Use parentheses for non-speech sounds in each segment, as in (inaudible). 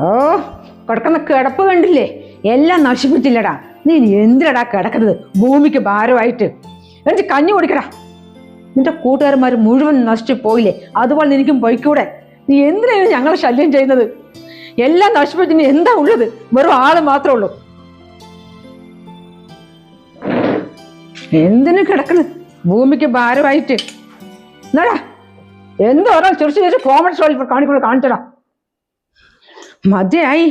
ഓ കിടക്കുന്ന കിടപ്പ് കണ്ടില്ലേ? എല്ലാം നശിപ്പിച്ചില്ലടാ. നീ എന്തിനടാ കിടക്കുന്നത്? ഭൂമിക്ക് ഭാരമായിട്ട്. എനിക്ക് കഞ്ഞി കുടിക്കടാ. നിന്റെ കൂട്ടുകാരന്മാർ മുഴുവൻ നശിച്ചു പോയില്ലേ? അതുപോലെ നിനക്കും പോയിക്കൂടെ? നീ എന്തിനാണ് ഞങ്ങളെ ശല്യം ചെയ്യുന്നത്? എല്ലാം നശിപ്പിച്ചിന് എന്താ ഉള്ളത്? വെറും ആൾ മാത്രമേ ഉള്ളൂ. എന്തിനു കിടക്കണ്? ഭൂമിക്ക് ഭാരമായിട്ട്. എന്നാടാ എന്തോരോ ചുരിച്ചു ചെറിച്ച് കോമൺ ഷോയിൽ കാണിക്കൂടെ കാണിച്ചടാ മതിയായി.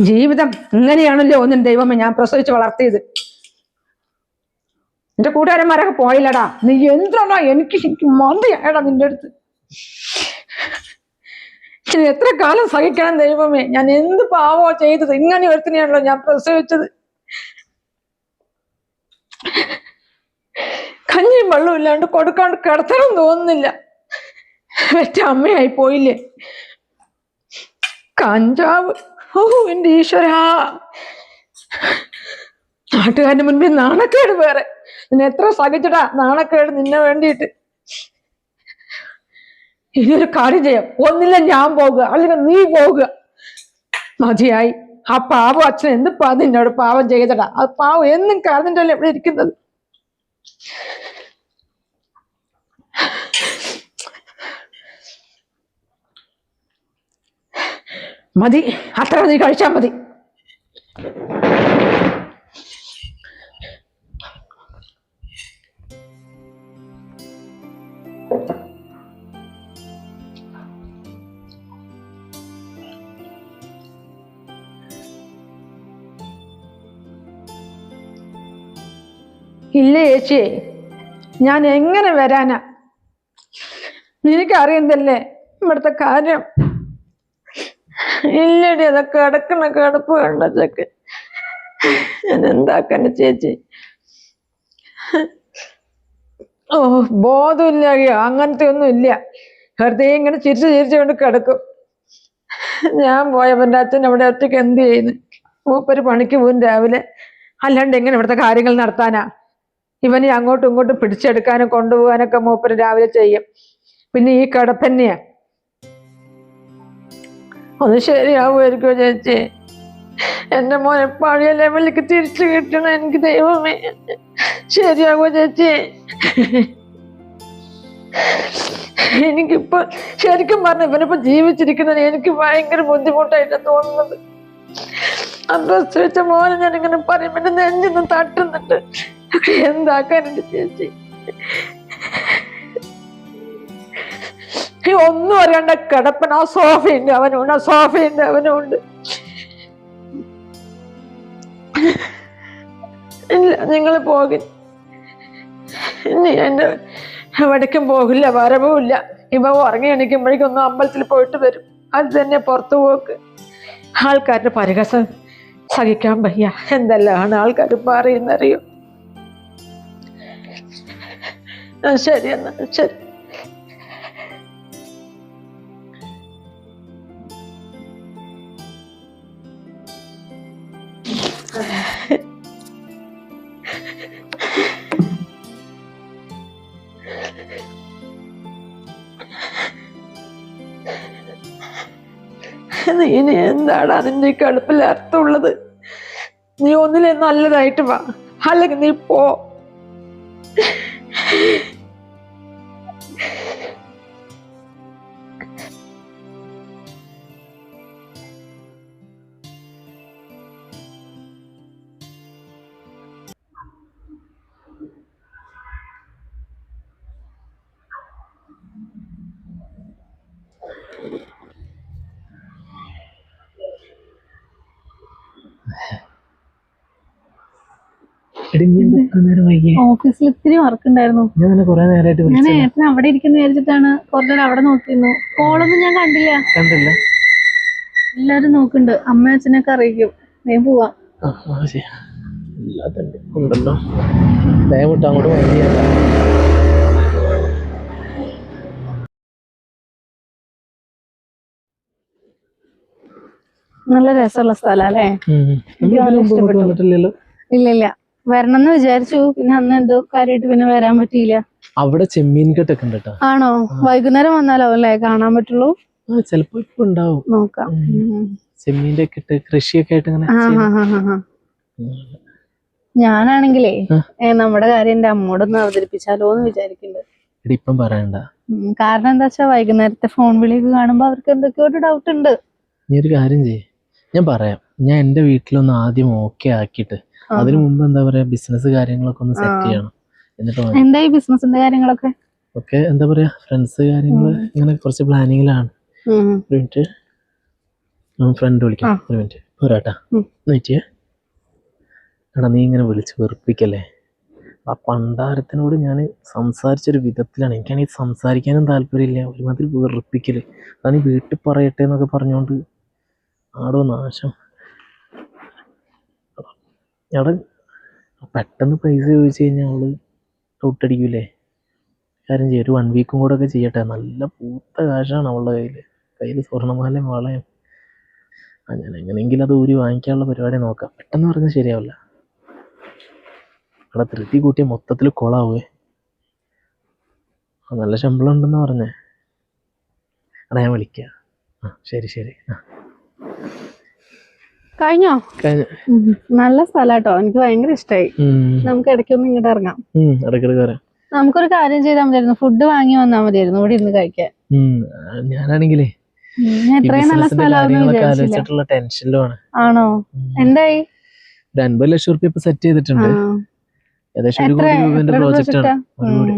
ജീവിതം ഇങ്ങനെയാണല്ലോ ഒന്നും ദൈവമേ ഞാൻ പ്രസവിച്ച് വളർത്തിയത്. എന്റെ കൂട്ടുകാരന്മാരൊക്കെ പോയില്ലടാ. നീ എന്താണോ എനിക്ക് എനിക്ക് നിന്റെ അടുത്ത്. എത്ര കാലം സഹിക്കണം ദൈവമേ. ഞാൻ എന്ത് പാവോ ചെയ്തത്? ഇങ്ങനെ ഒരുത്തിനെയാണല്ലോ ഞാൻ പ്രസവിച്ചത്. കഞ്ഞിയും വെള്ളവും ഇല്ലാണ്ട് കൊടുക്കാണ്ട് കിടത്തണം തോന്നുന്നില്ല. മറ്റേ അമ്മയായി പോയില്ലേ? കഞ്ചാവ്. ഓ എന്റെ ഈശ്വരാ. നാട്ടുകാരുടെ മുൻപിൽ നാണക്കേട് വേറെ. നിന്നെ എത്ര സഹിച്ചിടാ നാണക്കേട് നിന്നെ വേണ്ടിയിട്ട്? ഇനിയൊരു കാര്യം ചെയ്യാം. ഒന്നില്ല ഞാൻ പോകുക അല്ലെങ്കിൽ നീ പോകുക മതിയായി. ആ പാവം അച്ഛൻ എന്ത് പാവം നിന്നോട് പാവം ചെയ്തടാ. ആ പാവം എന്നും കറന്നിട്ടല്ലേ ഇവിടെ ഇരിക്കുന്നത്? മതി. അത്ര നീ കഴിച്ചാൽ മതി. ഇല്ല ചേച്ചി ഞാൻ എങ്ങനെ വരാനാ? നിനക്കറിയുന്നല്ലേ ഇവിടുത്തെ കാര്യം ഇല്ലടി അതൊക്കെ കിടക്കണ കിടപ്പ് കണ്ടതൊക്കെ എന്താക്കണ ചേച്ചി? ഓ ബോധമില്ല അങ്ങനത്തെ ഒന്നും ഇല്ല. വെറുതെ ഇങ്ങനെ ചിരിച്ചു ചിരിച്ചുകൊണ്ട് കിടക്കും. ഞാൻ പോയവന്റെ അച്ഛൻ അവിടെ ഒറ്റയ്ക്ക് എന്ത് ചെയ്യുന്നു? മൂപ്പര് പണിക്ക് പോകും രാവിലെ. അല്ലാണ്ട് എങ്ങനെ ഇവിടുത്തെ കാര്യങ്ങൾ നടത്താനാ? ഇവനെ അങ്ങോട്ടും ഇങ്ങോട്ടും പിടിച്ചെടുക്കാനും കൊണ്ടുപോകാനൊക്കെ മൂപ്പര് രാവിലെ ചെയ്യും. പിന്നെ ഈ കിടപ്പന്നെയാ. ഒന്ന് ശരിയാവുമായിരിക്കോ ചേച്ചി. എന്റെ മോനെ പഴയ ലെവലിലേക്ക് തിരിച്ചു കിട്ടണം എനിക്ക് ദൈവമേ. ശരിയാവോ ചേച്ചി. എനിക്കിപ്പോ ശരിക്കും പറഞ്ഞ ഇവനിപ്പോ ജീവിച്ചിരിക്കുന്നത് എനിക്ക് ഭയങ്കര ബുദ്ധിമുട്ടായിട്ട് തോന്നുന്നത്. അഡ്രസ് വെച്ച മോനെ ഞാൻ ഇങ്ങനെ പറയും എന്റെ നെഞ്ചിന്ന് തട്ടുന്നുണ്ട് എന്താക്കാനുണ്ട് ചേച്ചി? ഈ ഒന്നും അറിയണ്ട കിടപ്പൻ ആ സോഫയുണ്ട് അവനുണ്ട് ആ സോഫയുണ്ട് അവനുണ്ട്. ഇല്ല നിങ്ങൾ പോകും ഇനി എന്റെ എവിടേക്കും പോകില്ല വരവുമില്ല. ഇവ ഉറങ്ങി എണീക്കുമ്പോഴേക്കും ഒന്ന് അമ്പലത്തിൽ പോയിട്ട് വരും. അത് തന്നെ പുറത്തു പോക്ക്. ആൾക്കാരുടെ പരിഹസം സഹിക്കാൻ വയ്യ. എന്തെല്ലാമാണ് ആൾക്കാർ പറയുന്നറിയോ? ശരി എന്നാ ശരി. ഇനി എന്താണ് അതിന്റെ കടുപ്പിൽ അർത്ഥമുള്ളത് നീ ഒന്നിലെ നല്ലതായിട്ട് വാ. അല്ലെങ്കിൽ നീ പോ. Thank നീ എന്താ ഇത്ര നേരം വൈകിയേ ഓഫീസിൽ ഇത്തിരി വർക്ക് ഉണ്ടായിരുന്നു ഞാൻ കുറെ നേരമായിട്ട് ഞാൻ ഏട്ടൻ അവിടെ ഇരിക്കുന്ന വിചാരിച്ചിട്ടാണ് കുറച്ചു നേരം അവിടെ നോക്കിയിരുന്നു. കോളൊന്നും ഞാൻ കണ്ടില്ല. കണ്ടില്ല. എല്ലാരും നോക്കുന്നുണ്ട്. അമ്മ അച്ഛനൊക്കെ അറിയിക്കും. ഞാൻ പോവാം. ഉണ്ടല്ലോ. വേഗം വിട്ട് അങ്ങോട്ട് വഴിയല്ല നല്ല രസമുള്ള സ്ഥലം അല്ലേ? ഇല്ല ഇല്ല വരണം എന്ന് വിചാരിച്ചു. പിന്നെ അന്ന് എന്തോ കാര്യമായിട്ട് പിന്നെ വരാൻ പറ്റിയില്ല. അവിടെ ചെമ്മീൻ കെട്ടൊക്കെ ഉണ്ട് കേട്ടോ. ആണോ? വൈകുന്നേരം വന്നാലോ അല്ലേ? കാണാൻ പറ്റുള്ളൂ? ആ ചിലപ്പോ ഇപ്പൊ ഉണ്ടാവും. നോക്കാം. ചെമ്മീന്റെ ഒക്കെ ഇട്ട് കൃഷിയൊക്കെ ആയിട്ട് ഇങ്ങനെ. ഞാനാണെങ്കിലേ നമ്മുടെ കാര്യം എന്റെ അമ്മോടൊന്ന് അവതരിപ്പിച്ചാലോ എന്ന് വിചാരിക്കുന്നുണ്ട് ഇപ്പം പറയണ്ട. കാരണം എന്താ വെച്ചാ വൈകുന്നേരത്തെ ഫോൺ വിളിയൊക്കെ കാണുമ്പോ അവർക്ക് എന്തൊക്കെയോ ഒരു ഡൗട്ട് ഉണ്ട്. നീ ഒരു കാര്യം ചെയ്യ്. ഞാൻ പറയാം. ഞാൻ എന്റെ വീട്ടിലൊന്ന് ആദ്യം ഓക്കെ ആക്കിയിട്ട് ആ. അതിനു മുമ്പ് എന്താ പറയാ ബിസിനസ് കാര്യങ്ങളൊക്കെ ഒന്ന് സെറ്റ്. ചെയ്യണം. എന്നിട്ട് എന്തായി ബിസിനസിന്റെ കാര്യങ്ങളൊക്കെ? ഒക്കെ എന്താ പറയാ ഫ്രണ്ട്സ് കാര്യങ്ങൾ ഇങ്ങനെ കുറച്ച് പ്ലാനിങ്ങിലാണ് ഉം. ഒരു മിനിറ്റ് ഫ്രണ്ട് വിളിക്കാം. ഒരു മിനിറ്റ് പോരാട്ടാ. എടാ നീ ഇങ്ങനെ വിളിച്ച് വെറുപ്പിക്കല്ലേ? ആ പണ്ടാരത്തിനോട് ഞാൻ സംസാരിച്ചൊരു വിധത്തിലാണ്. എനിക്കാണെങ്കിൽ സംസാരിക്കാനും താല്പര്യമില്ല. ഒരുമാതിരി വെറുപ്പിക്കൽ. അതാണ് വീട്ടിൽ പറയട്ടെ എന്നൊക്കെ പറഞ്ഞുകൊണ്ട് ആടോ നാശം. എടാ പെട്ടെന്ന് പൈസ ചോദിച്ചു കഴിഞ്ഞാൽ അവൾ തൊട്ടടിക്കൂലേ? കാര്യം ചെയ്യും ഒരു വൺ വീക്കും കൂടെ ഒക്കെ ചെയ്യട്ടെ. നല്ല പൂത്ത കാശാണ് അവളുടെ കയ്യിൽ കയ്യിൽ സ്വർണമാലയും വളയും. ആ ഞാൻ എങ്ങനെയെങ്കിലും അത് ഊരി വാങ്ങിക്കാനുള്ള പരിപാടി നോക്കാം. പെട്ടെന്ന് പറഞ്ഞാൽ ശരിയാവില്ല. അവിടെ ധൃതി കൂട്ടിയ മൊത്തത്തിൽ കൊളാവേ. ആ നല്ല ശമ്പളം ഉണ്ടെന്ന് പറഞ്ഞേ. എടാ ഞാൻ വിളിക്കാം. ആ ശരി ശരി. ആ. കഴിഞ്ഞോ. നല്ല സ്ഥലാട്ടോ. എനിക്ക് ഭയങ്കര ഇഷ്ടമായി നമുക്ക് ഇടയ്ക്കൊന്ന് ഇങ്ങോട്ട് ഇറങ്ങാം. നമുക്കൊരു കാര്യം ചെയ്താൽ മതിയായിരുന്നു. ഫുഡ് വാങ്ങി വന്നാൽ മതിയായിരുന്നു. ഇവിടെ ഇരുന്ന് കഴിക്കാൻ. ഞാനാണെങ്കിലേ ഇത്രയും നല്ല സ്ഥലമാണെന്ന് ആണോ. എന്തായി? ഒരു അൻപത് ലക്ഷം റുപ്യ ഇപ്പൊ സെറ്റ് ചെയ്തിട്ടുണ്ട്. ഏകദേശം ഒരു കോടി രൂപന്റെ പ്രോജക്റ്റ് ആണ്.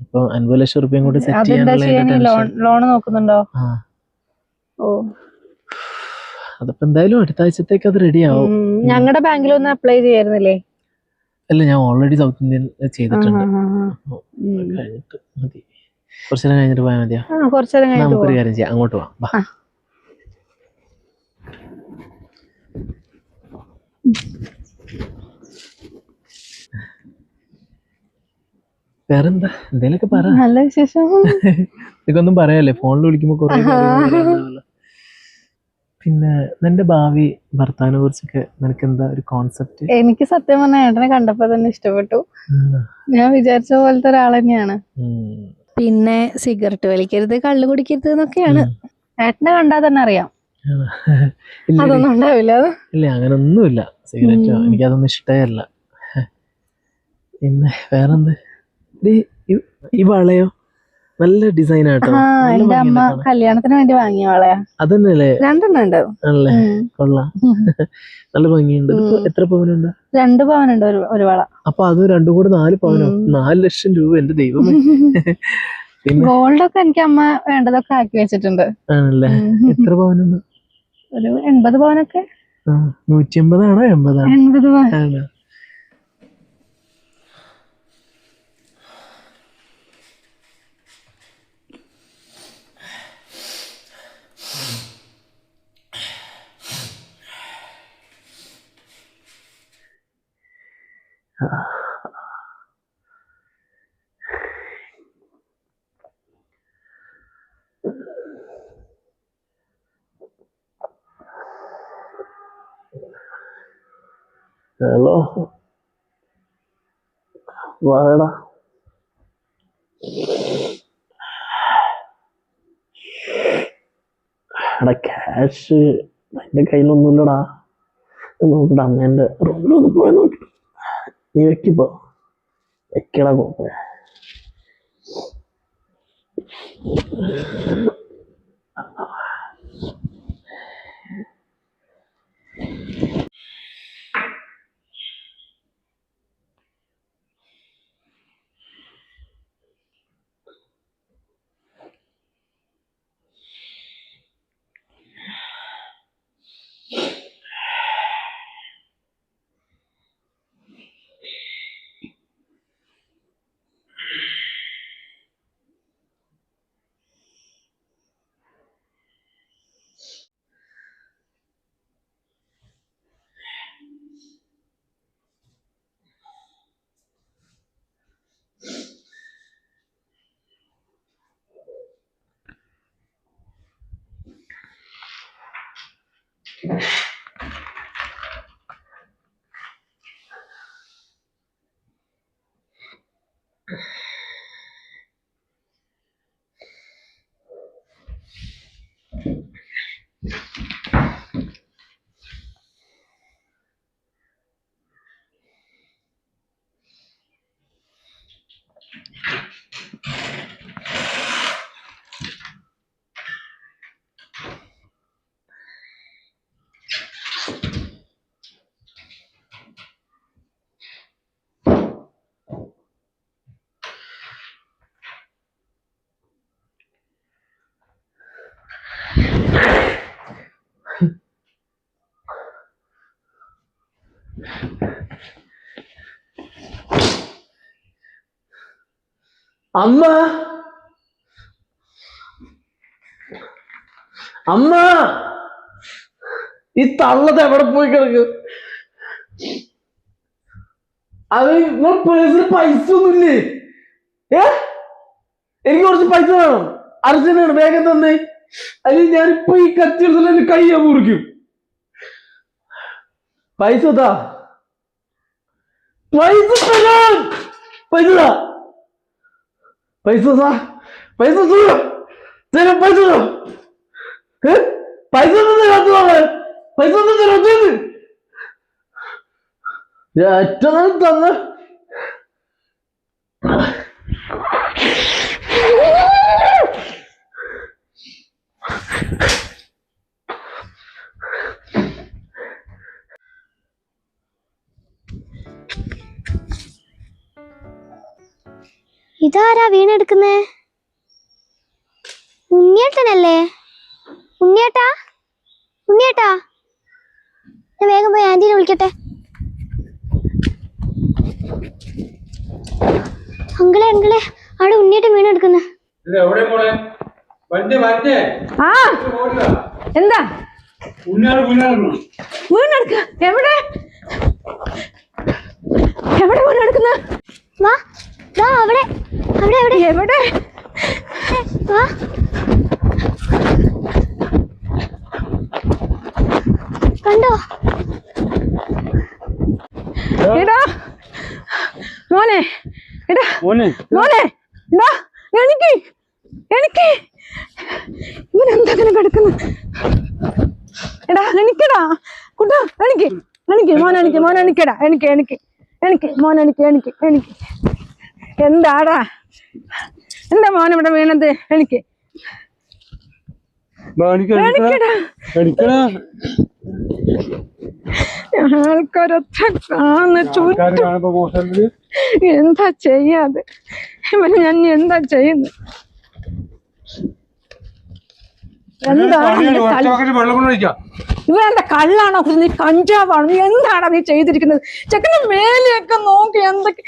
ഇപ്പൊ അൻപത് ലക്ഷം റുപ്യയും കൂടി സെറ്റ് ചെയ്യാനുള്ള ലോൺ. നോക്കുന്നുണ്ടോ? അതിപ്പോ എന്തായാലും അടുത്ത ആഴ്ചത്തേക്ക് അത് റെഡി ആവും. ഞങ്ങളുടെ ബാങ്കിൽ ഒന്ന് അപ്ലൈ ചെയ്യായിരുന്നില്ലേ? അല്ല ഞാൻ ഓൾറെഡി സൗത്ത് ഇന്ത്യൻ ചെയ്തിട്ടുണ്ട്. കഴിഞ്ഞിട്ട് മതി. കുറച്ചു നേരം കഴിഞ്ഞിട്ട് പോയാൽ മതിയോ? നമുക്കൊരു. കാര്യം ചെയ്യാം. അങ്ങോട്ട് പോവാം. വേറെന്താ? എന്തേലൊക്കെ പറ. നല്ല വിശേഷം. ഇതൊന്നും പറയാല്ലേ? ഫോണിൽ വിളിക്കുമ്പോ കുറെ പിന്നെ നിന്റെ ഭാവി ഭർത്താവിനെ കുറിച്ചൊക്കെ നിനക്ക് എന്താ ഒരു കോൺസെപ്റ്റ് എനിക്ക് സത്യം പറഞ്ഞ ഏട്ടനെ കണ്ടപ്പോ തന്നെ ഇഷ്ടപ്പെട്ടു. ഞാൻ വിചാരിച്ച പോലത്തെ ഒരാൾ തന്നെയാണ്. പിന്നെ സിഗരറ്റ് വലിക്കരുത് കള്ള് കുടിക്കരുത് എന്നൊക്കെയാണ്. ഏട്ടനെ കണ്ടാൽ തന്നെ അറിയാം. അതൊന്നും ഉണ്ടാവില്ല. ഇല്ല അങ്ങനൊന്നുമില്ല. സിഗരറ്റ് എനിക്കതൊന്നും എനിക്ക് അതൊന്നും ഇഷ്ടമല്ല പിന്നെ വേറെന്ത് ഈ വളയോ? നല്ല ഡിസൈൻ ആട്ടോ എന്റെ അമ്മ കല്യാണത്തിന് വേണ്ടി വാങ്ങിയ വളയാ. അതന്നെയല്ലേ? രണ്ടെണ്ണം ഉണ്ട് ആണല്ലേ. കൊള്ളാം. (laughs) നല്ല ഭംഗിയുണ്ട്. എത്ര പവനുണ്ട്? രണ്ട് പവനുണ്ട് ഒരു വള. അപ്പൊ അത് രണ്ടും കൂടെ നാല് പവനോ. നാല് ലക്ഷം രൂപ എന്റെ ദൈവമേ. (laughs) പിന്നെ? ഗോൾഡ് ഒക്കെ എനിക്ക് അമ്മ വേണ്ടതൊക്കെ ആക്കി വെച്ചിട്ടുണ്ട്. ആണല്ലേ? എത്ര പവനുണ്ട്? ഒരു എൺപത് പവനൊക്കെ. നൂറ്റി എൺപതാണോ എൺപതാണോ? എൺപത് പവൻ. ഹലോ വാടാ. എടാ ക്യാഷ് എന്റെ കയ്യിലൊന്നുമില്ലടാ. നോക്കടാ അമ്മേന്റെ റൂമിലൊന്ന് പോയി നോക്കി നീ വെക്കിപ്പോ വെക്കടാ കോപ്പ. Yeah. അമ്മ. അമ്മ. ഈ തള്ളത് എവിടെ പോയി കിടക്കും? അത് നിങ്ങൾ പേഴ്സിൽ പൈസ ഒന്നുമില്ലേ? ഏ? എനിക്ക് കുറച്ച് പൈസ വേണം. അർജന്റാണ് വേഗം തന്നെ. അല്ലെ ഞാനിപ്പോ ഈ കത്തി എടുത്തിട്ട് എന്റെ കൈ ഞാൻ മുറിക്കും. പൈസ താ പൈസ പൈസ താ പൈസ താ പൈസ തരാം. തരാം പൈസ തരാം? പൈസ ഒന്നും തരാത്തതാണ് പൈസ ഇതാരാ വീണെടുക്കുന്നേ? ഉണ്ണിയേട്ടനല്ലേ? ഉണ്ണിയേട്ടാ? ഉണ്ണിയേട്ടാ? ഞാൻ വേഗം പോയി ആന്റീനെ വിളിക്കട്ടെ. അങ്കിളെ അങ്കിളെ അവിടെ ഉണ്ണിയേട്ടൻ വീണെടുക്കുന്നു. ആ എന്താ? വീണെടുക്ക എവിടെ? എവിടെ വീണെടുക്കുന്ന? വാ. അവിടെ. അവിടെ അവിടെ. എവിടെ? വാ. കണ്ടോ? എടാ. മോനെ എടാ. മോനെ. മോനെ എടാ. എനിക്ക് എനിക്ക് ഇവൻ എന്താ അങ്ങനെ കിടക്കുന്നു? എടാ എനിക്കടാ കുട്ടാ എനിക്ക് എനിക്ക് മോനെ എനിക്ക് മോനെ എനിക്കടാ എനിക്ക് എനിക്ക് എനിക്ക് മോനെ എനിക്ക് എനിക്ക് എനിക്ക് എന്താടാ? എന്താ മോൻ ഇവിടെ വീണത്? എനിക്ക് ആൾക്കാരൊക്കെ കാണുന്ന ചുറ്റും എന്താ ചെയ്യാതെ? ഇവന് ഞാൻ എന്താ ചെയ്യുന്നത്? ഇവനെന്താ കള്ളാണോ? നീ കഞ്ചാവാണോ? നീ എന്താണ് നീ ചെയ്തിരിക്കുന്നത്? ചെക്കന്റെ മേലെയൊക്കെ നോക്കി എന്തൊക്കെ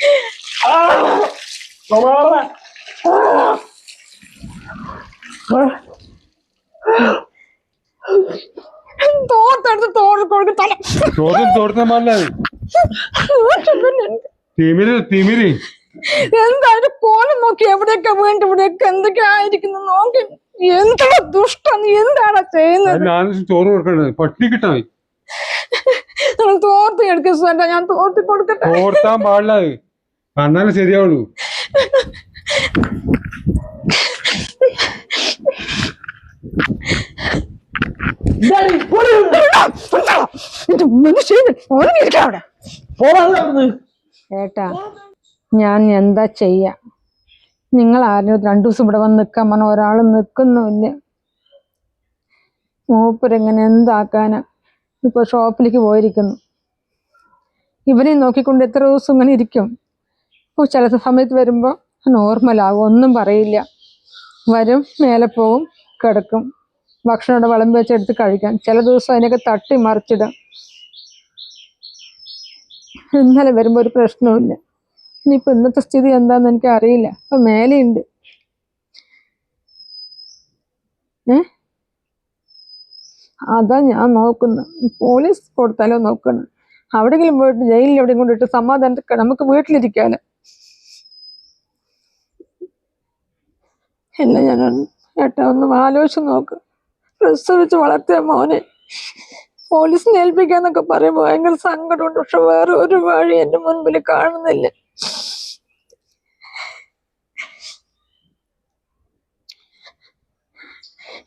തോർത്തെടുത്ത് തോറിൽ കൊടുക്കും തല. ചോദ്യം തോർത്താൻ പാടില്ല തിമിരി തിമിരി. എന്താ അതിന്റെ കോലം നോക്കി എവിടെയൊക്കെ വീണ്ടും ഇവിടെയൊക്കെ എന്തൊക്കെ ആയിരിക്കുന്നു നോക്കി. എന്താ ദുഷ്ടം നീ എന്താണ് ചെയ്യുന്നത് ഞാൻ ചോറ് കൊടുക്കണത് പട്ടി നിങ്ങൾ തോർത്തി എടുക്കുക ഞാൻ തോർത്തി കൊടുക്കട്ടെ. തോർത്താൻ പാടില്ല കണ്ണാലും ശരിയാവുള്ളൂ. ഏട്ടാ ഞാൻ എന്താ ചെയ്യാ? നിങ്ങൾ ആരും രണ്ടു ദിവസം ഇവിടെ വന്ന് നിൽക്കാൻ പറഞ്ഞ ഒരാൾ നിൽക്കുന്നുമില്ല. മൂപ്പരെങ്ങനെ എന്താക്കാനാ? ഇപ്പൊ ഷോപ്പിലേക്ക് പോയിരിക്കുന്നു. ഇവനെ നോക്കിക്കൊണ്ട് എത്ര ദിവസം ഇങ്ങനെ ഇരിക്കും? ചില സമയത്ത് വരുമ്പോൾ നോർമലാകും ഒന്നും പറയില്ല. വരും മേലെ പോവും കിടക്കും. ഭക്ഷണം ഇവിടെ വിളമ്പി വെച്ചെടുത്ത് കഴിക്കാം. ചില ദിവസം അതിനൊക്കെ തട്ടി മറിച്ചിടും. ഇന്നലെ വരുമ്പോൾ ഒരു പ്രശ്നവുമില്ല. ഇനിയിപ്പോൾ ഇന്നത്തെ സ്ഥിതി എന്താണെന്ന് എനിക്ക് അറിയില്ല. അപ്പം മേലെയുണ്ട്. ഏ? അതാ ഞാൻ നോക്കുന്നത് പോലീസ് കൊടുത്താലോ നോക്കണം അവിടെങ്കിലും പോയിട്ട് ജയിലിൽ എവിടെയും കൊണ്ടിട്ട് സമാധാനത്തിൽ നമുക്ക് വീട്ടിലിരിക്കാലോ. ഇല്ല ഞാൻ ഏട്ടാ ഒന്ന് ആലോചിച്ച് നോക്ക്. പ്രസവിച്ച് വളർത്തിയ മോനെ. പോലീസിനെ ഏൽപ്പിക്കാന്നൊക്കെ പറയുമ്പോൾ ഭയങ്കര സങ്കടമുണ്ട്. പക്ഷെ വേറെ ഒരു വഴി എന്റെ മുൻപിൽ കാണുന്നില്ല.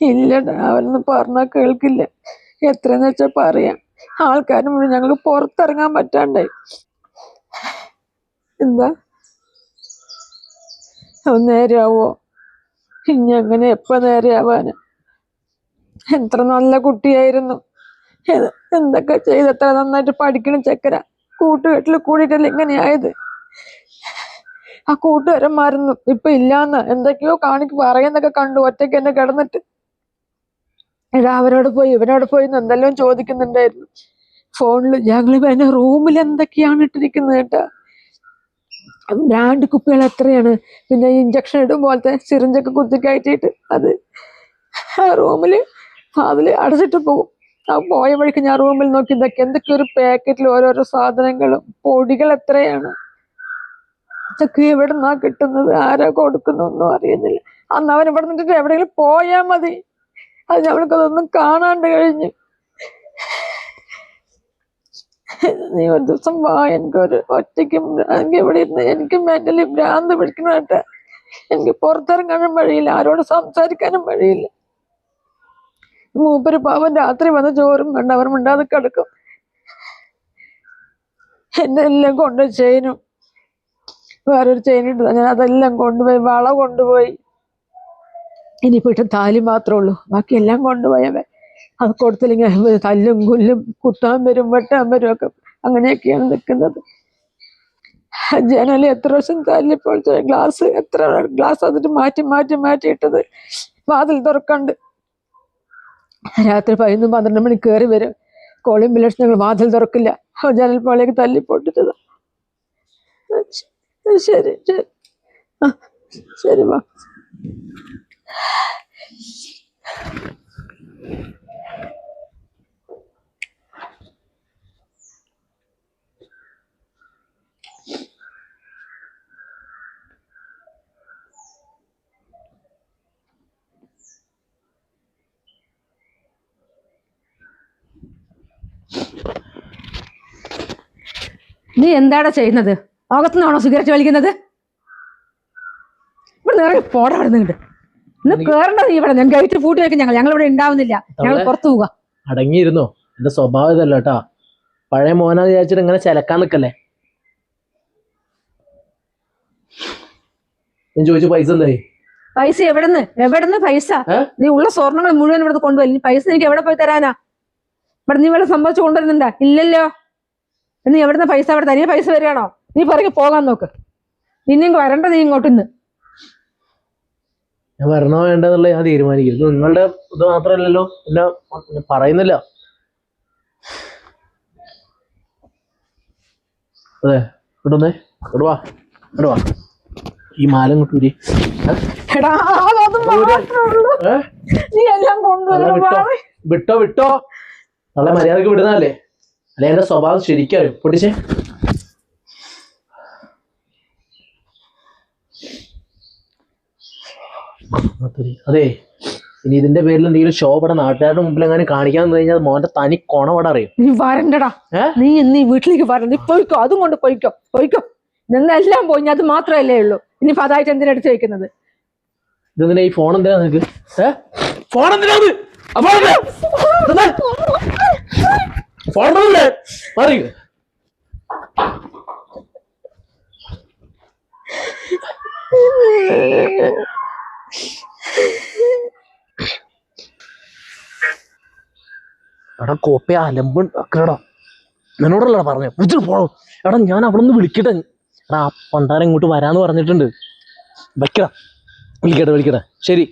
ഇല്ലടാ അവരൊന്നും പറഞ്ഞാൽ കേൾക്കില്ല. എത്രയെന്ന് വെച്ചാൽ പറയാം. ആൾക്കാർ മുഴുവൻ ഞങ്ങൾക്ക് പുറത്തിറങ്ങാൻ പറ്റാണ്ടായി. എന്താ? നേരെയാവോ? ഇനി അങ്ങനെ എപ്പോ നേരെയാവാന്? എത്ര നല്ല കുട്ടിയായിരുന്നു. എന്തൊക്കെ ചെയ്ത് എത്ര നന്നായിട്ട് പഠിക്കണം ചെക്കര. കൂട്ടുകെട്ടിൽ കൂടിയിട്ടല്ല ഇങ്ങനെ ആയത്? ആ കൂട്ടുകാരൻ മറന്നു. ഇപ്പൊ ഇല്ലാന്ന് എന്തൊക്കെയോ കാണിക്ക് പറയുന്നൊക്കെ കണ്ടു ഒറ്റയ്ക്ക് എന്നെ കിടന്നിട്ട്. എടാ അവരോട് പോയി ഇവനോട് പോയി എന്തെല്ലാം ചോദിക്കുന്നുണ്ടായിരുന്നു. ഫോണിൽ ഞങ്ങൾ പിന്നെ റൂമിൽ എന്തൊക്കെയാണ് ഇട്ടിരിക്കുന്നത് കേട്ടാ? ബ്രാൻഡ് കുപ്പികൾ എത്രയാണ് പിന്നെ ഇഞ്ചക്ഷൻ ഇടും പോലത്തെ സിറിഞ്ചൊക്കെ കുത്തി കയറ്റിയിട്ട് അത് റൂമിൽ അതിൽ അടച്ചിട്ട് പോകും. ആ പോയ വഴിക്ക് ഞാൻ റൂമിൽ നോക്കി ഇതൊക്കെ എന്തൊക്കെ ഒരു പാക്കറ്റിൽ ഓരോരോ സാധനങ്ങളും പൊടികൾ എത്രയാണ്? ഇതൊക്കെ എവിടെ നിന്നാ കിട്ടുന്നത്? ആരാ കൊടുക്കുന്നു ഒന്നും അറിയുന്നില്ല. അന്ന് അവൻ ഇവിടെ നിന്നിട്ട് എവിടെയെങ്കിലും പോയാൽ മതി. അത് ഞമ്മൾക്കതൊന്നും കാണാണ്ട് കഴിഞ്ഞു. നീ ഒരു ദിവസം വാ എനിക്കൊരു ഒറ്റയ്ക്ക് എനിക്ക് ഇവിടെ ഇരുന്ന് എനിക്ക് മെന്റലി ഭ്രാന്ത് പിടിക്കണമായിട്ട്. എനിക്ക് പുറത്തിറങ്ങാനും വഴിയില്ല ആരോട് സംസാരിക്കാനും വഴിയില്ല. മൂപ്പര് പാവം രാത്രി വന്ന് ചോറും കണ്ട് അവർ മിണ്ടാതെ കിടക്കും. എന്നെ എല്ലാം കൊണ്ട് ചെയിനും വേറൊരു ചെയിൻ ഇട്ടു ഞാൻ അതെല്ലാം കൊണ്ടുപോയി വള കൊണ്ടുപോയി. ഇനി പോയിട്ട് താലി മാത്രമേ ഉള്ളൂ. ബാക്കി എല്ലാം കൊണ്ടുപോയവൻ അത് കൊടുത്തില്ലെങ്കിൽ തല്ലും കൊല്ലും കുത്താൻ വരും വെട്ടാൻ വരും ഒക്കെ അങ്ങനെയൊക്കെയാണ് നിൽക്കുന്നത്. ജനൽ എത്ര വർഷം തല്ലിപ്പോൾ ഗ്ലാസ് എത്ര ഗ്ലാസ് അതിട്ട് മാറ്റി മാറ്റി മാറ്റി ഇട്ടത്? വാതിൽ തുറക്കണ്ട്. രാത്രി പതിനൊന്ന് പന്ത്രണ്ട് മണി കയറി വരും. കോളിംഗ് ബില്ലേഴ്സ് ഞങ്ങൾ വാതിൽ തുറക്കില്ല. ജനൽ പോലേക്ക് തല്ലി ശരി ശരി. ആ ശരി വാ. നീ എന്താടാ ചെയ്യുന്നത്? അകത്തുനിന്നാണോ സിഗരറ്റ് വലിക്കുന്നത്? ഇവിടെ നിറയെ പോടാ അവിടെ നിന്നിട്ട് ഇന്ന് കേറേണ്ടത് നീ ഇവിടെ. ഞാൻ ഗേറ്റ് പൂട്ടി വെക്കും. ഞങ്ങൾ ഞങ്ങൾ ഇവിടെ ഉണ്ടാവുന്നില്ല. ഞങ്ങൾ. പുറത്തു പോവുക അടങ്ങിയിരുന്നോ? എന്റെ സ്വഭാവം ഇതല്ല കേട്ടാ. പഴയ മോന വിചാരിച്ചിട്ട് ഇങ്ങനെ ചിലക്കാൻ നിക്കല്ലേ? ഞാൻ ചോദിച്ചു പൈസ എന്തായി? പൈസ എവിടെന്ന്? എവിടെന്ന് പൈസ? നീ ഉള്ള സ്വർണങ്ങൾ മുഴുവൻ ഇവിടെ കൊണ്ടുപോയി പൈസ എനിക്ക് എവിടെ പോയി തരാനാ? ഇവിടെ നീ ഇവിടെ സംഭവിച്ചു കൊണ്ടുവരുന്നുണ്ടാ? ഇല്ലല്ലോ. നീ എവിടുന്ന് പൈസ? അവിടെ തനിയെ പൈസ വരികയാണോ? നീ പുറകെ പോകാൻ നോക്ക്. നിന്നെ വരണ്ട നീ ഇങ്ങോട്ട് നിന്ന് ഞാൻ വരണോ വേണ്ടെന്നുള്ള ഞാൻ തീരുമാനിക്കുന്നു നിങ്ങളുടെ ഇത് മാത്രമല്ലല്ലോ. പിന്നെ പറയുന്നില്ല. അതെ ഇവിടുന്നേ ഇവിടെ വാ. ഇവിടെ വാ. ഈ മാല ഇങ്ങോട്ട് ഊരി. വിട്ടോ. വിട്ടോ വിട്ടോ. നല്ല മര്യാദയ്ക്ക് വിടുന്നതല്ലേ? അല്ലെ എന്റെ സ്വഭാവം ശരിക്കും പൊട്ടിച്ചേ. അതെ ഇനി ഇതിന്റെ പേരിൽ എന്തെങ്കിലും ഷോ ഇവിടെ നാട്ടുകാരുടെ മുമ്പിൽ എങ്ങനെ കാണിക്കാൻ കഴിഞ്ഞാൽ മോന്റെ തനി കൊണവട അറിയും? നീ വരണ്ടടാ. നീ വീട്ടിലേക്ക് വരണ്ട. പോയിക്കോ അതും കൊണ്ട് പോയിക്കോ പോയിക്കോ. നിന്നെല്ലാം പോയി അത് മാത്രമല്ലേ ഉള്ളൂ. ഇനി അതായിട്ട് എന്തിനാ എടുത്ത് വെക്കുന്നത്? ഇതെന്തിനാ ഈ ഫോൺ എന്തിനാ നിനക്ക്? ഫോൺ എന്തിനാ മാറി എടാ കോപ്പി അലമ്പ് അക്കടാ നിന്നോടല്ലടാ പറഞ്ഞു ഉച്ചിട്ട് പോണോ എടാ ഞാൻ അവിടെ നിന്ന് വിളിക്കട്ടെ. എടാ പണ്ടാരം ഇങ്ങോട്ട് വരാന്ന് പറഞ്ഞിട്ടുണ്ട്. വയ്ക്കടാ. വിളിക്കട്ടെ വിളിക്കട്ടെ. ശരി.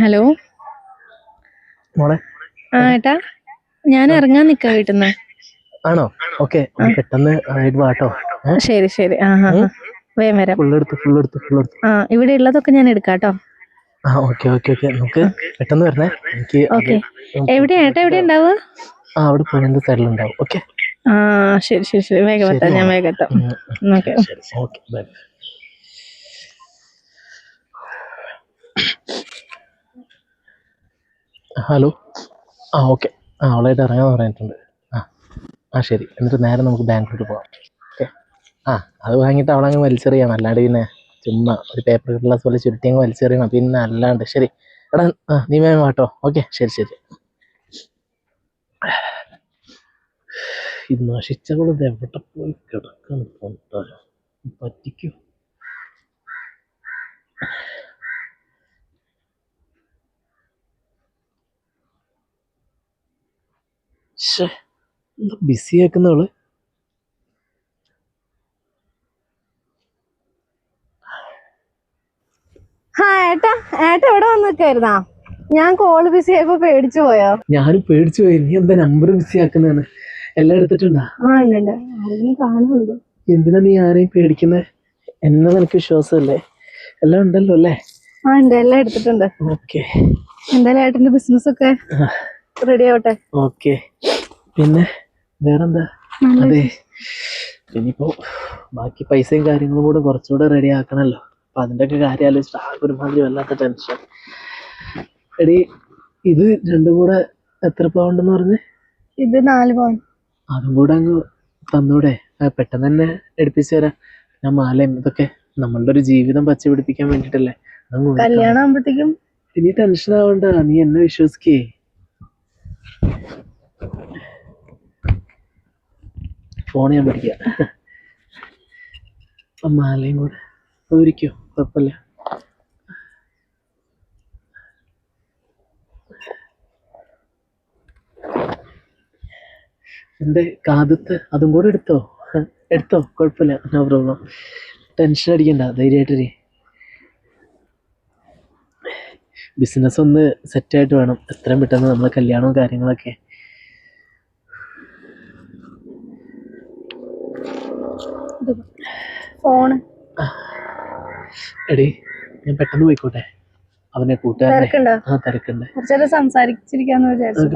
ഹലോ? മോളെ. ആ ഏട്ടാ ഞാൻ ഇറങ്ങാൻ നിക്ക വീട്ടിന്ന്. ആണോ? ഓക്കെ പെട്ടെന്ന് ആയിട്ട് വാട്ടോ. ശരി ശരി. ആ. വേഗം വരാം. ഫുള്ളെടുത്ത് ഫുള്ളെടുത്ത് ഫുള്ളെടുത്ത് ആ ഇവിടെ ഉള്ളതൊക്കെ ഞാൻ എടുക്കാട്ടോ. ആ ഓക്കെ ഓക്കെ ഓക്കെ. നമുക്ക് പെട്ടെന്ന് വരണേ. എനിക്ക് ഓക്കെ. എവിടെ ഏട്ടാ എവിടെ ഉണ്ടാവുക? ആ അവിടെ പുഴന്റെ സൈഡിലുണ്ടാവും ഓക്കെ. ആ ശരി ശരി ശരി. വേഗം എത്താം ഞാൻ വേഗം എത്താം. ഓക്കെ. ശരി. Okay bye. ഹലോ ആ ഓക്കെ ആ അവളായിട്ട് ഇറങ്ങാമെന്ന് പറഞ്ഞിട്ടുണ്ട്. ആ ആ ശരി. എന്നിട്ട് നേരെ നമുക്ക് ബാംഗ്ലൂരിൽ പോകാം ഓക്കെ ആ അത് വാങ്ങിയിട്ട് അവളങ്ങ് വലിച്ചെറിയാം അല്ലാണ്ട് പിന്നെ ചുമ്മാ ഒരു പേപ്പർ ഗ്ലാസ് പോലെ ചുരുട്ടി അങ്ങ് വലിച്ചെറിയണം. പിന്നെ അല്ലാണ്ട് ശരി. എടാ ആ നീ വേഗം വാട്ടോ. ഓക്കെ ശരി ശരി. ഇത് നശിച്ചവളത് എവിടെ പോയി കിടക്കണം പറ്റിക്കോ? ശ്ശേ, എന്താ ബിസി ആക്കുന്നവൾ. ആ ഏട്ടാ ഏട്ടാ എവിടെ വന്ന് നിൽക്കായിരുന്നാ ഞാൻ കോൾ ബിസി ആയപ്പോ പേടിച്ചു പോയോ? ഞാനും പേടിച്ചു പോയി. നീ എന്താ നമ്പർ ബിസി ആക്കുന്നതാണ് എല്ലാം എടുത്തിട്ടുണ്ടോ? ആ ഉണ്ട് ഉണ്ട്. ആരെങ്കിലും കാണുന്നുണ്ടോ? എന്തിനാ നീ ആരെയും പേടിക്കുന്നത് എന്നെ നിനക്ക് വിശ്വാസമല്ലേ? എല്ലാം ഉണ്ടല്ലോ അല്ലേ? ആ ഉണ്ട്. എല്ലാം എടുത്തിട്ടുണ്ട്. ഓക്കെ. എന്തായാലും ഏട്ടന്റെ ബിസിനസ് ഒക്കെ? റെഡി ആവട്ടെ? ഓക്കെ പിന്നെ വേറെന്താ? അതെ. ഇനിയിപ്പോ ബാക്കി പൈസയും കാര്യങ്ങളും കൂടെ കുറച്ചുകൂടെ റെഡി ആക്കണല്ലോ. അപ്പൊ അതിന്റെ ഒക്കെ കാര്യം ആലോചിച്ചിട്ട് ആകെ ഒരുമാതിരി വല്ലാത്ത ടെൻഷൻ എടി ഇത് രണ്ടും കൂടെ എത്ര പൗണ്ടെന്ന് പറഞ്ഞ്? ഇത് നാല് പൗണ്ട് അതും കൂടെ അങ്ങ് തന്നൂടെ. പെട്ടെന്ന് തന്നെ എടുപ്പിച്ചു തരാം. ഞാൻ മാലയും ഇതൊക്കെ നമ്മളുടെ ഒരു ജീവിതം പച്ച പിടിപ്പിക്കാൻ വേണ്ടിട്ടല്ലേ കല്യാണം ആകുമ്പോഴത്തേക്കും ഇനി ടെൻഷൻ ആവണ്ട. നീ എന്നെ വിശ്വസിക്കേ. ഫോൺ ഞാൻ പഠിക്കാം. അമ്മ മാലയും കൂടെ. ഒരിക്കോ കുഴപ്പമില്ല. എന്റെ കാതത്ത്? അതും കൂടെ എടുത്തോ? എടുത്തോ? കുഴപ്പമില്ല. നോ പ്രോബ്ലം ടെൻഷൻ അടിക്കണ്ട. ധൈര്യമായിട്ടിരി. ബിസിനസ് ഒന്ന് സെറ്റായിട്ട് വേണം. എത്രയും പെട്ടെന്ന് നമ്മളെ കല്യാണവും കാര്യങ്ങളൊക്കെ. ഫോണ് എടി ഞാൻ പെട്ടെന്ന് പോയിക്കോട്ടെ. അവനെ കൂട്ടുകാരനെ. ആ തിരക്കുണ്ട്.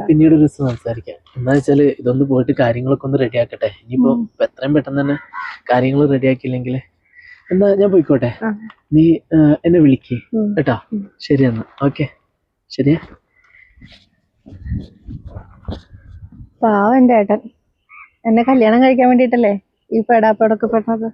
പിന്നീട് ഒരു ദിവസം സംസാരിക്കാം. എന്താ വെച്ചാൽ ഇതൊന്ന് പോയിട്ട് കാര്യങ്ങളൊക്കെ ഒന്ന് റെഡിയാക്കട്ടെ ഇനിയിപ്പോ എത്രയും പെട്ടെന്ന് തന്നെ കാര്യങ്ങൾ റെഡി ആക്കിയില്ലെങ്കിൽ എന്നാ ഞാൻ പോയിക്കോട്ടെ. നീ എന്നെ വിളിക്ക്. കേട്ടാ? ശരി എന്നാ. ഓക്കെ. ശരിയാ പാവം എന്റെ ഏട്ടൻ. എന്നെ കല്യാണം കഴിക്കാൻ വേണ്ടിട്ടല്ലേ ഈ പെടാപ്പടൊക്കെ പെട്ടത്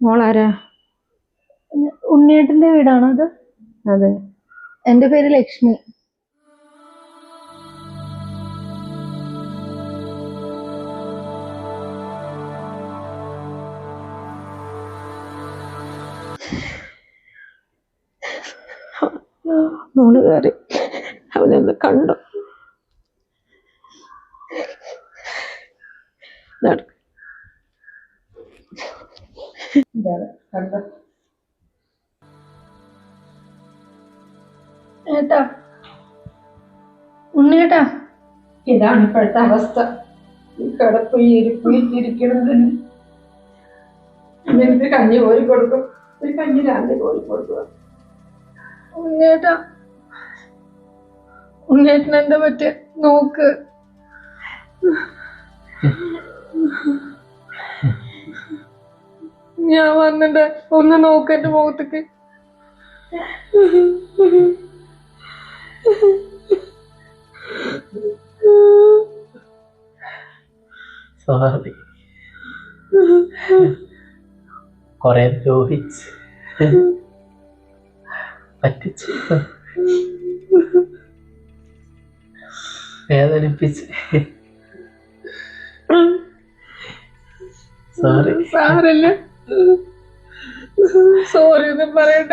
മോളാരാ? ഉണ്ണിയേട്ടന്റെ വീടാണോ അത്? അതെ. എന്റെ പേര് ലക്ഷ്മി. മോൾ കയറി. അവനൊന്ന് കണ്ടു? നട- കണ്ടോ? ഏട്ടാ. ഉണ്ണിയേട്ടാ ഇതാണ് ഇപ്പോഴത്തെ അവസ്ഥ. ഈ കിടപ്പ് ഈ ഇരിപ്പ് ഇരിക്കണത്. എനിക്ക് കഞ്ഞി കോരി കൊടുക്കും. ഒരു കഞ്ഞി രാവിലെ കോരി കൊടുക്കുക. ഉണ്ണിയേട്ടാ ഉണ്ണിയേട്ടൻ എന്താ പറ്റിയ? നോക്ക്. ഞാൻ വന്നിട്ട് ഒന്ന് നോക്കേണ്ട മുഖത്തേക്ക്. സോറി കൊറേ ദ്രോഹിച്ച്. പറ്റിച്ച്. വേദനിപ്പിച്ച്. സോറി സാറല്ല സോറി ഒന്നും പറയണ്ട.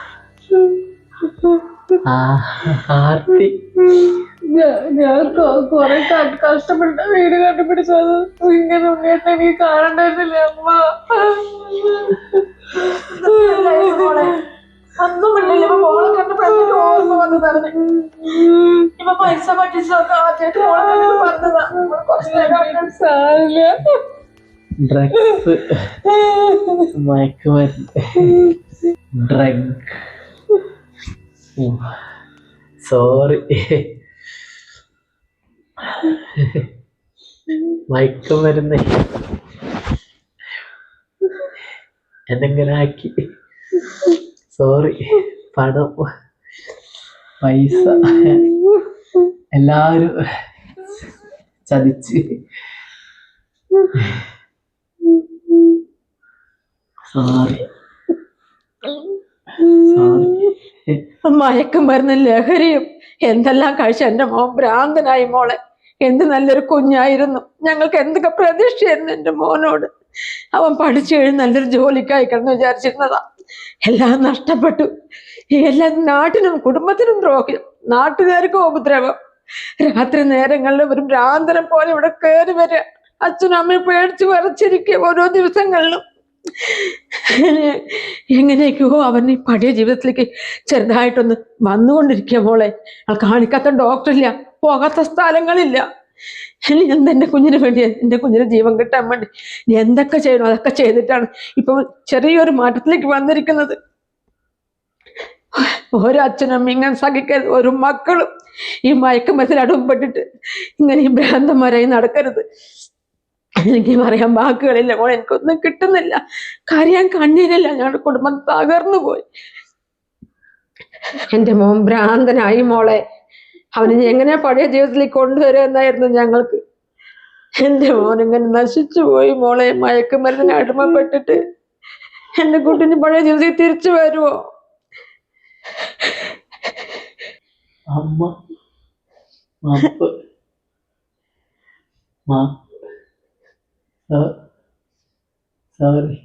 ആർത്തി. ഞാൻ കൊറേ കഷ്ടപ്പെട്ട വീട് കണ്ടുപിടിച്ചത്. ഇങ്ങനെ ഉണ്ണിയേട്ടൻ എനിക്ക് കാണണ്ടായിരുന്നില്ല അമ്മ. ഇപ്പൊ മോളെ ഓർമ്മ ഇപ്പൊ പൈസ പറ്റിച്ചതൊക്കെ ആദ്യമായിട്ട് മോളെ കണ്ടിട്ട് പറഞ്ഞതാ. കുറച്ച് നേരം അവനെ സാരില്ല. ഡ്രഗ്സ് മയക്കുമരുന്ന്. ഡ്രഗ് സോറി മയക്കുമരുന്ന് എന്നെങ്ങനെ ആക്കി സോറി പണം പൈസ. എല്ലാവരും ചതിച്ച്. സോറി സോറി മയക്കുമരുന്ന് ലഹരിയും എന്തെല്ലാം കഴിച്ച എന്റെ മോൻ ഭ്രാന്തനായി മോളെ. എന്ത് നല്ലൊരു കുഞ്ഞായിരുന്നു. ഞങ്ങൾക്ക് എന്തൊക്കെ പ്രതീക്ഷയായിരുന്നു എന്റെ മോനോട്. അവൻ പഠിച്ചു കഴിഞ്ഞ് നല്ലൊരു ജോലിക്കായി കിടന്ന് വിചാരിച്ചിരുന്നതാ. എല്ലാം നഷ്ടപ്പെട്ടു. എല്ലാ നാട്ടിനും കുടുംബത്തിനും ദ്രോഹം. നാട്ടുകാർക്കും ഉപദ്രവം. രാത്രി നേരങ്ങളിൽ ഒരു ഭ്രാന്തനെ പോലെ ഇവിടെ കയറി വരിക. അച്ഛനും അമ്മയും പേടിച്ച് വരച്ചിരിക്കുക ഓരോ ദിവസങ്ങളിലും. (laughs) എങ്ങനെയൊക്കെയോ അവൻ ഈ പഴയ ജീവിതത്തിലേക്ക് ചെറുതായിട്ടൊന്ന് വന്നുകൊണ്ടിരിക്കുക മോളെ. അയാൾ കാണിക്കാത്ത ഡോക്ടറില്ല പോകാത്ത സ്ഥലങ്ങളില്ല. ഇനി എന്ത് എന്റെ കുഞ്ഞിന് വേണ്ടി എന്റെ കുഞ്ഞിന് ജീവൻ കിട്ടാൻ വേണ്ടി ഇനി എന്തൊക്കെ ചെയ്യണോ? അതൊക്കെ ചെയ്തിട്ടാണ് ഇപ്പൊ ചെറിയൊരു മാറ്റത്തിലേക്ക് വന്നിരിക്കുന്നത്. ഓരോ അച്ഛനും ഇങ്ങനെ സഹിക്കരുത് ഒരു മക്കളും ഈ മയക്കുമരത്തിൽ അടുമ്പെട്ടിട്ട് ഇങ്ങനെ ഈ ഭ്രാന്തന്മാരായി നടക്കരുത്. എനിക്ക് പറയാൻ വാക്കുകളില്ല മോളെ എനിക്കൊന്നും കിട്ടുന്നില്ല. കരയാൻ കണ്ണീരല്ല. ഞങ്ങളുടെ കുടുംബം തകർന്നു പോയി. എന്റെ മോൻ ഭ്രാന്തനായി മോളെ. അവന് എങ്ങനെ പഴയ ജീവിതത്തിലേക്ക് കൊണ്ടുവരിക എന്നായിരുന്നു ഞങ്ങൾക്ക്. എന്റെ മോൻ ഇങ്ങനെ നശിച്ചു പോയി മോളെ. മയക്കുമരുന്നിന് അടിമപ്പെട്ടിട്ട് എന്റെ കുട്ടിന് പഴയ ജീവിതത്തിൽ തിരിച്ചു വരുമോ അമ്മ മാപ്പ്. മാപ്പ് സോറി